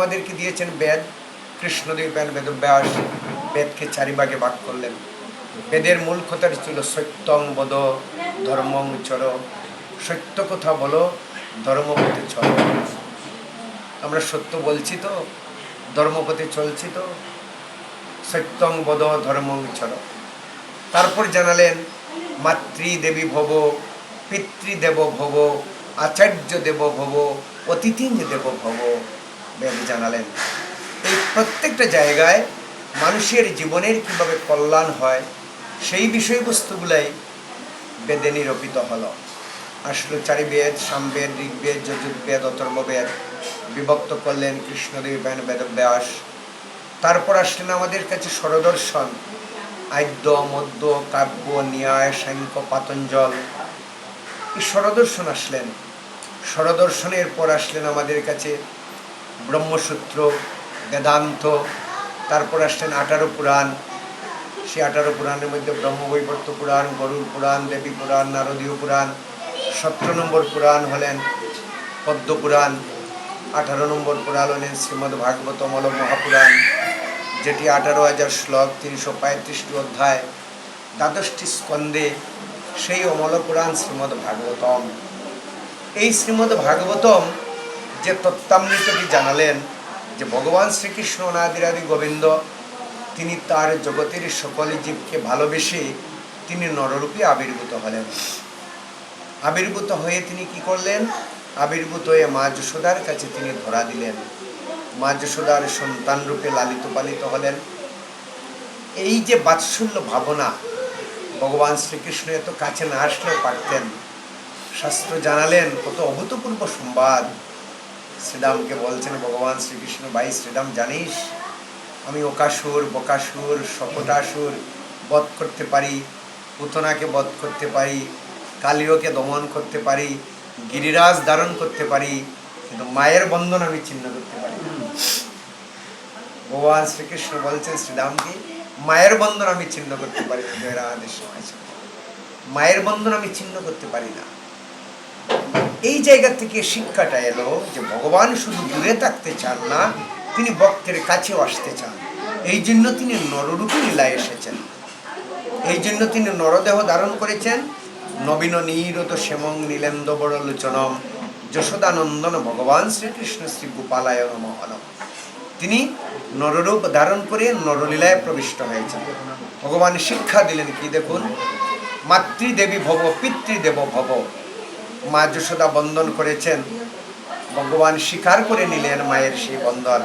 আমাদেরকে দিয়েছেন বেদ, কৃষ্ণদেব বেদ, বেদব্যাস, বেদকে চারিভাগে ভাগ করলেন। বেদের মূল কথাটি ছিল সত্যং বদ ধর্মং চর। সত্য কথা বলো, ধর্মপথে চলো। আমরা সত্য বলছি তো, ধর্মপথে চলছি তো সত্যং বদ ধর্মং চর। তারপর জানালেন, মাতৃদেবী ভব, পিতৃদেব ভব, আচার্য দেব ভব অতিথি দেব ভব। বেদ জানালেন, এই প্রত্যেকটা জায়গায় মানুষের জীবনের কীভাবে কল্যাণ হয়, সেই বিষয়বস্তুগুলাই বেদে নিরূপিত হলো। আসলে চারি বেদ সামবেদ, ঋগ্বেদ, যজুর্বেদ, অথর্ববেদ বিভক্ত করলেন কৃষ্ণদেব বেদব্যাস তারপর আসলেন আমাদের কাছে স্বরদর্শন। আদ্য, মদ্য, কাব্য, ন্যায়, সাংখ্য, পাতঞ্জল। এই স্বরদর্শন আসলেন। স্বরদর্শনের পর আসলেন আমাদের কাছে ব্রহ্মসূত্র, বেদান্ত, তারপর আসছেন আঠারো পুরাণ। সেই আঠারো পুরাণের মধ্যে ব্রহ্মবৈবর্ত পুরাণ, গরুর পুরাণ, দেবী পুরাণ, নারদীয় পুরাণ, সতেরো নম্বর পুরাণ হলেন পদ্ম পুরাণ, আঠারো নম্বর পুরাণ হলেন শ্রীমদ্ ভাগবত মল মহাপুরাণ, যেটি আঠারো হাজার শ্লোক তিনশো পঁয়ত্রিশটি অধ্যায়, দ্বাদশটি স্কন্ধে সেই অমল পুরাণ শ্রীমদ্ ভাগবতম এই শ্রীমদ্ ভাগবতম যে তত্ত্বামৃতটি জানালেন? যে ভগবান শ্রীকৃষ্ণ, অনাদিরাদি গোবিন্দ, তিনি তার জগতের সকল জীবকে ভালোবেসে তিনি নররূপে আবির্ভূত হলেন। আবির্ভূত হয়ে তিনি কি করলেন? আবির্ভূত হয়ে মা যশোদার কাছে তিনি ধরা দিলেন। মা যশোদার সন্তান রূপে লালিত পালিত হলেন। এই যে বাৎসল্য ভাবনা, ভগবান শ্রীকৃষ্ণ এত কাছে না আসলেও পারতেন। শাস্ত্র জানালেন, কত অভূতপূর্ব সংবাদ। শ্রীরামকে বলছেন, ভগবান শ্রীকৃষ্ণ, ভাই শ্রীরাম, জানিস আমি ওকাসুর, বকাসুর শপটাসুর বধ করতে পারি, পুতনাকে বধ করতে পারি, কালিওকে দমন করতে পারি, গিরিরাজ ধারণ করতে পারি, কিন্তু মায়ের বন্ধন আমি ছিন্ন করতে পারি। ভগবান শ্রীকৃষ্ণ বলছেন শ্রীরামকে মায়ের বন্ধন আমি ছিন্ন করতে পারি না। মায়ের বন্ধন আমি ছিন্ন করতে পারি না এই জায়গা থেকে শিক্ষাটা এলো যে ভগবান শুধু দূরে থাকতে চান না, তিনি ভক্তের কাছেও আসতে চান। এই জন্য তিনি নররূপে লীলায় এসেছেন। এই জন্য তিনি নরদেহ ধারণ করেছেন। নবীন নীরত শ্যামং নীলেন্দ্র লোচনম যশোদানন্দন ভগবান শ্রীকৃষ্ণ শ্রী গোপালায় নমঃ। তিনি নররূপ ধারণ করে নরলীলায় প্রবিষ্ট হয়েছেন। ভগবান শিক্ষা দিলেন কি দেখুন? মাতৃদেবী ভব, পিতৃদেব ভব। মা যশোদা বন্ধন করেছেন। ভগবান স্বীকার করে নিলেন মায়ের সেই বন্ধন